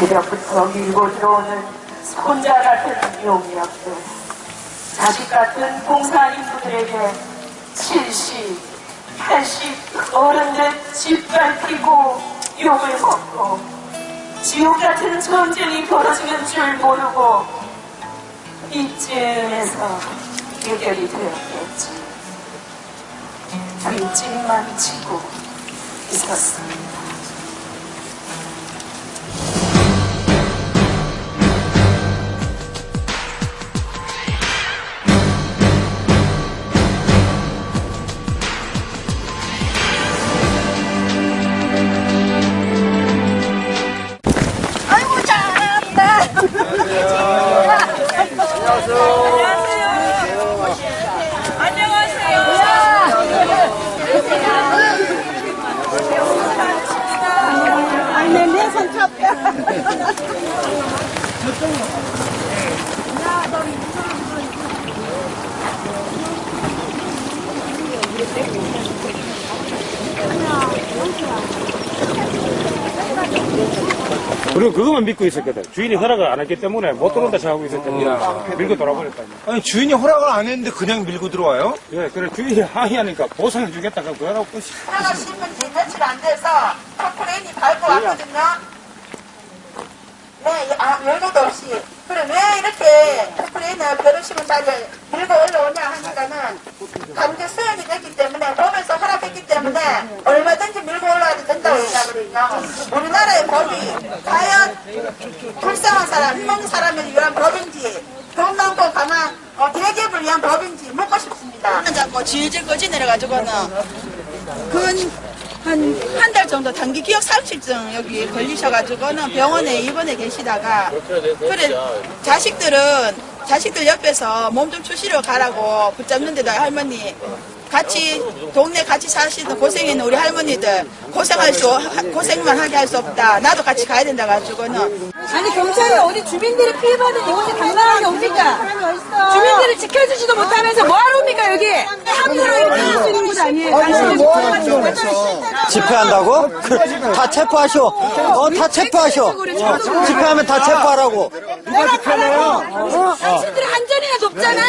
새벽부터 밀고 들어오는 손자 같은 용역들, 자식 같은 공사 인부들에게 70, 80 어른들 짓밟히고 욕을 먹고 지옥 같은 전쟁이 벌어지는 줄 모르고 이쯤에서 해결이 되었겠지. 뒷짐만 치고 있었습니다. 그리고 그것만 믿고 있었거든. 주인이 허락을 안 했기 때문에 못 들어온다 생각하고 있었거든. 밀고 돌아버렸다니. 아니 주인이 허락을 안 했는데 그냥 밀고 들어와요? 예, 그래 주인이 항의하니까 보상해 주겠다고 그러고 끝이. 하나 심은 지 며칠 안 돼서 포크레인이 밟고 왔거든요. 네, 아, 열고도 없이. 그래, 왜 이렇게 벼를 심은 자리에 밀고 올라오냐 하니까는 강제 수용이 됐기 때문에 법에서 허락했기 때문에 얼마든지 밀고 올라와도 된다고 얘기하거든요. 우리나라의 법이 과연 불쌍한 사람, 힘없는 사람을 위한 법인지 돈 많고 가만 어, 대기업을 위한 법인지 묻고 싶습니다. 잡고 질질 꺼지 내려가지고는 근 한 한 달 정도 단기 기억 상실증 여기 걸리셔가지고는 병원에 입원해 계시다가 그래 자식들은 자식들 옆에서 몸 좀 추시러 가라고 붙잡는데도 할머니 같이 동네 같이 사시는 고생했는 우리 할머니들 고생할 수 고생만 하게 할 수 없다. 나도 같이 가야 된다 가지고는 아니 경찰이 어디 주민들이 피해받은 이곳에 당당하게 옵니까? 주민들을 지켜주지도 못하면서 뭐하러 옵니까 여기? 함부로 이렇게 할 수 있는 곳 아니에요. 당신들 집회한다고? 그, 다 체포하쇼. 어, 다 체포하쇼. 어, 집회하면 다 체포하라고. 누가 지켜내요? 당신들이 한전이나 높잖아.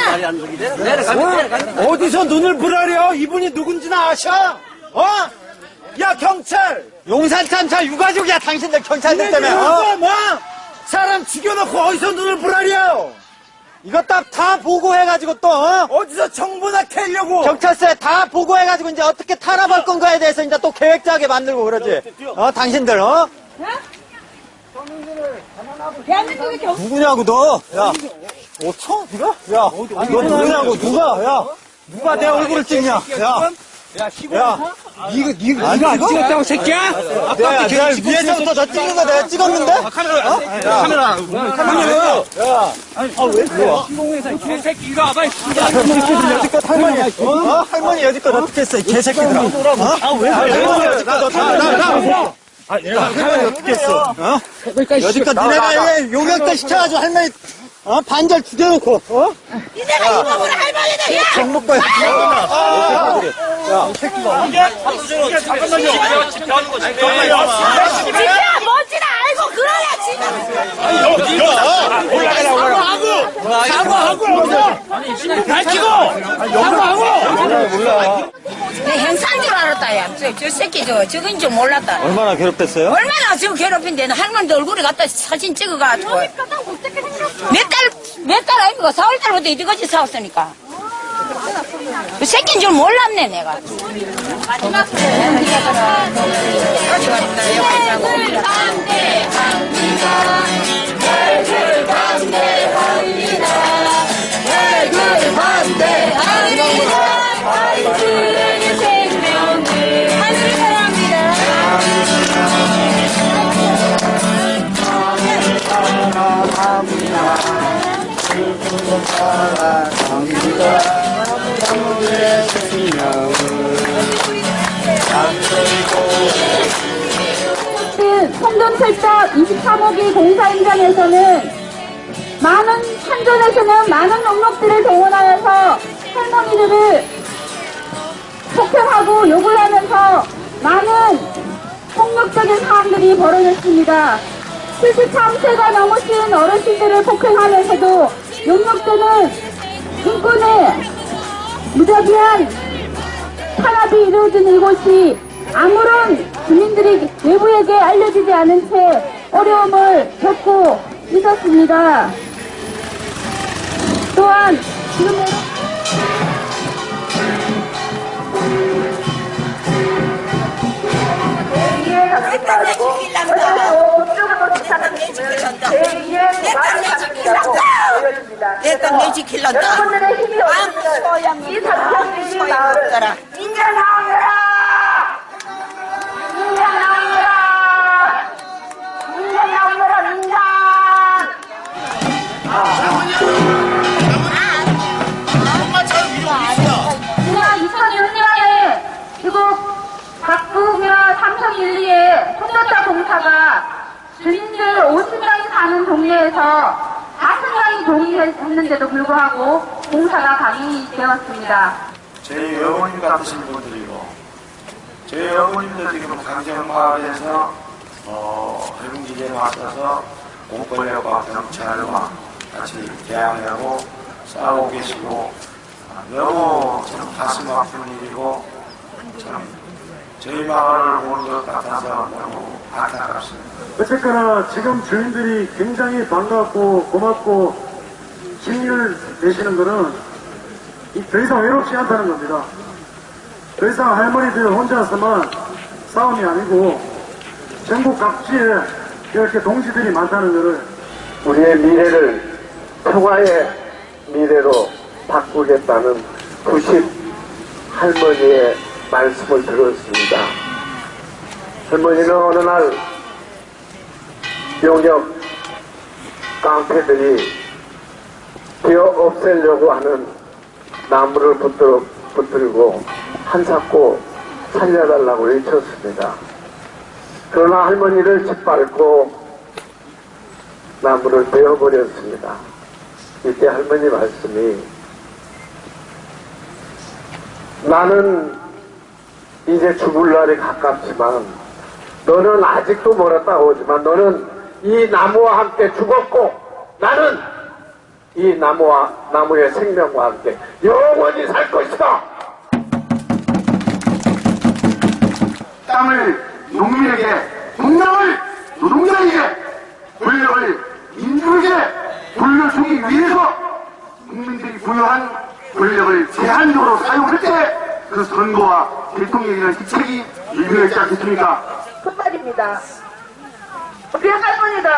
어디서 눈을 부라려? 이분이 누군지나 아셔? 어? 야 경찰! 용산 참사 유가족이야, 당신들 경찰들 때문에. 어? 뭐? 사람 죽여놓고 어디서 눈을 부라려? 이거 딱 다 보고해가지고 또, 어? 어디서 정보나 캐려고? 경찰서에 다 보고해가지고 이제 어떻게 탄압할 건가에 대해서 이제 또 계획 짜게 만들고 그러지. 어, 당신들, 어? 대한민국의 경 누구냐고, 너? 야. 어청? 네가? 야, 너 누구냐고, 누가? 야. 누가 내 얼굴을 찍냐? 야. 야, 야, 이거, 이거, 이거 안 찍었다고, 새끼야? 내가, 내가 위에서부터 너 찍는 거 내가 찍었는데? 카메라, 어? 카메라, 카메라. 야, 아, 왜 그래? 개새끼, 이거 봐봐, 여지껏 할머니, 어? 할머니 여지껏 어떻게 했어, 이 개새끼들아. 어? 아, 왜 그래? 할머니 여지껏 어떻게 했어? 아, 내가 할머니 어떻게 했어? 어? 여지껏 니네가 왜 용역대 시켜가지고 할머니, 어? 반절 죽여놓고, 어? 니네가 이 몸으로 할머니들이야. 정목과 아, 야, 진짜 뭔지는 알고 그래야 지금. 내 행사인 줄 알았다, 야. 저, 저 새끼, 저, 저건 줄 몰랐다. 얼마나 괴롭혔어요? 얼마나 지금 괴롭힌데, 할머니 얼굴에 갖다 사진 찍어가지고. 몇 달, 몇달 아닙니까? 4월 달부터 이때까지 싸웠으니까. 그 새끼인 줄 몰랐네, 내가. 성전철도 23호기 공사 현장에서는 많은 한전에서는 많은 농력들을 동원하여서 할머니들을 폭행하고 욕을 하면서 많은 폭력적인 사항들이 벌어졌습니다. 73세가 넘으신 어르신들을 폭행하면서도 용역되는 인권의 무자비한 탄압이 이루어진 이곳이 아무런 주민들이 외부에게 알려지지 않은 채 어려움을 겪고 있었습니다. 또한 지금 이해가 가지고 그리고 그쪽으로 부탁하시면 제 이해 말씀이라고 보여줍니다. 내딸 내 지킬란다. 여러분들의 힘이 없으면 이 삼천리 마을은 인간 나오느라! 2012에 콘도타 공사가 주민들 50명이 사는 동네에서 40명이 동의했는데도 불구하고 공사가 강행되었습니다. 제 어머님 같으신 분들이고 제 어머님도 지금 강제형 파업에서 어, 해군기지에 맞춰서 공권력과 경찰과 같이 대항하고 싸우고 계시고 아, 너무 참 가슴 아픈 일이고 참 저희 마을을 것 같아서 너무 안타깝습니다. 어쨌거나 지금 주민들이 굉장히 반갑고 고맙고 힘을 내시는 이- 더 이상 외롭지 않다는 겁니다. 더 이상 할머니들 혼자서만 싸움이 아니고 전국 각지에 이렇게 동지들이 많다는 것을 우리의 미래를 평화의 미래로 바꾸겠다는 90 할머니의 말씀을 들었습니다. 할머니는 어느 날 용역 깡패들이 베어 없애려고 하는 나무를 붙들어, 붙들고 한사코 살려달라고 외쳤습니다. 그러나 할머니를 짓밟고 나무를 베어버렸습니다. 이때 할머니 말씀이 나는 이제 죽을 날이 가깝지만 너는 아직도 멀었다고 하지만 너는 이 나무와 함께 죽었고 나는 이 나무와 나무의 생명과 함께 영원히 살 것이다. 땅을 농민에게 공장을 노동자에게 권력을 민주에게 돌려주기 위해서 국민들이 부여한 권력을 제한적으로 사용할 때 그 선거와 대통령이라는 직책이 유명했지 않겠습니까? 그 말입니다. 우리 할머니들,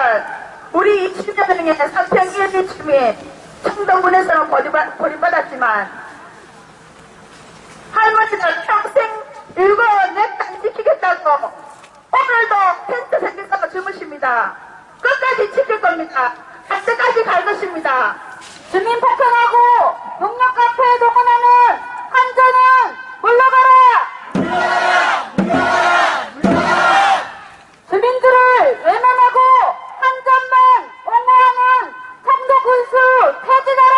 우리 20년 중에 사평 1기 주민, 청동군에서는 고립받, 고립받았지만, 할머니들 평생 일곱 내땅 지키겠다고 오늘도 텐트 생겼다고 주무십니다. 끝까지 지킬 겁니다. 갈 때까지 갈 것입니다. 주민 폭행하고 용역 카페에 동원하는 한전은 물러가라! 주민들을 외면하고 한전만 옹호하는 청도군수 퇴진하라!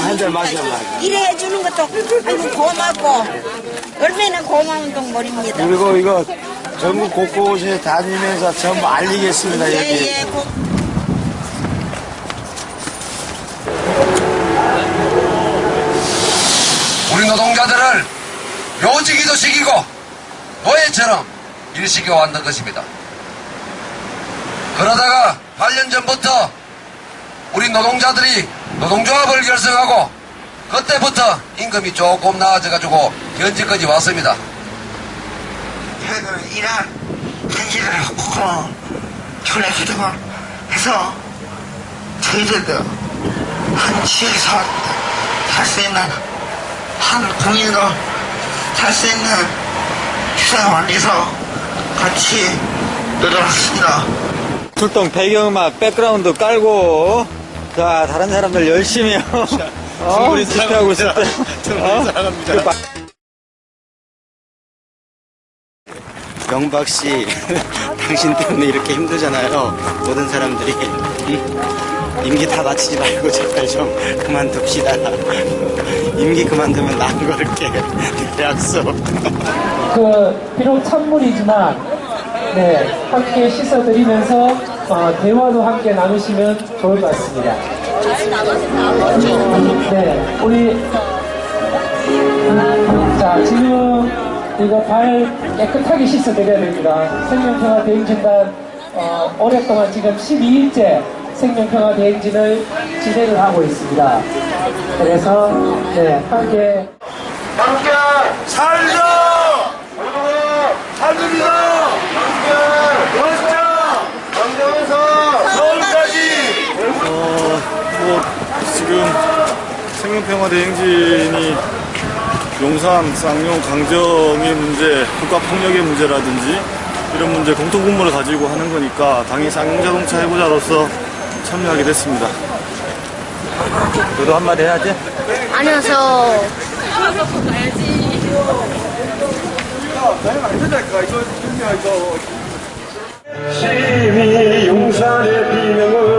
한잔 마셔, 마셔. 일해 주는 것도 아이고 고맙고 동 모릅니다. 그리고 이거 전국 곳곳에 다니면서 전부 알리겠습니다, 여기. 예예. 우리 노동자들을 요직이도 시키고 노예처럼 일시켜 왔는 것입니다. 그러다가 8년 전부터 우리 노동자들이 노동조합을 결성하고 그때부터 임금이 조금 나아져가지고 현재까지 왔습니다. 저희들 일한 한시를 하고 전화기도 해서 저희들도 한 지역에서 살 수 있는 한 국민으로 살 수 있는 희생을 위해서 같이 노력했습니다. 출동 배경음악 백그라운드 깔고 자 다른 사람들 열심히 어, 집회하고 있을 때 어? 그 마- 영박 씨, 당신 때문에 이렇게 힘들잖아요. 모든 사람들이. 응? 임기 다 마치지 말고 제발 좀 그만둡시다. 임기 그만두면 난 걸게. 약속. 그 비록 찬물이지만 네 함께 씻어드리면서 어, 대화도 함께 나누시면 좋을 것 같습니다. 네, 우리 자 지금 이거 발 깨끗하게 씻어드려야 됩니다. 생명평화 대행진단 어, 오랫동안 지금 12일째 생명평화 대행진을 진행을 하고 있습니다. 그래서 네 함께 함께 살자! 살립니다! 멋져! 강정에서 서울까지! 어, 뭐, 지금 생명 평화 대 행진이 용산, 쌍용, 강정의 문제, 국가폭력의 문제라든지 이런 문제 공통 분모를 가지고 하는 거니까 당연히 쌍용자동차 해보자로서 참여하게 됐습니다. 너도 한마디 해야지. 안녕하세요. 시민이 용산의 비명으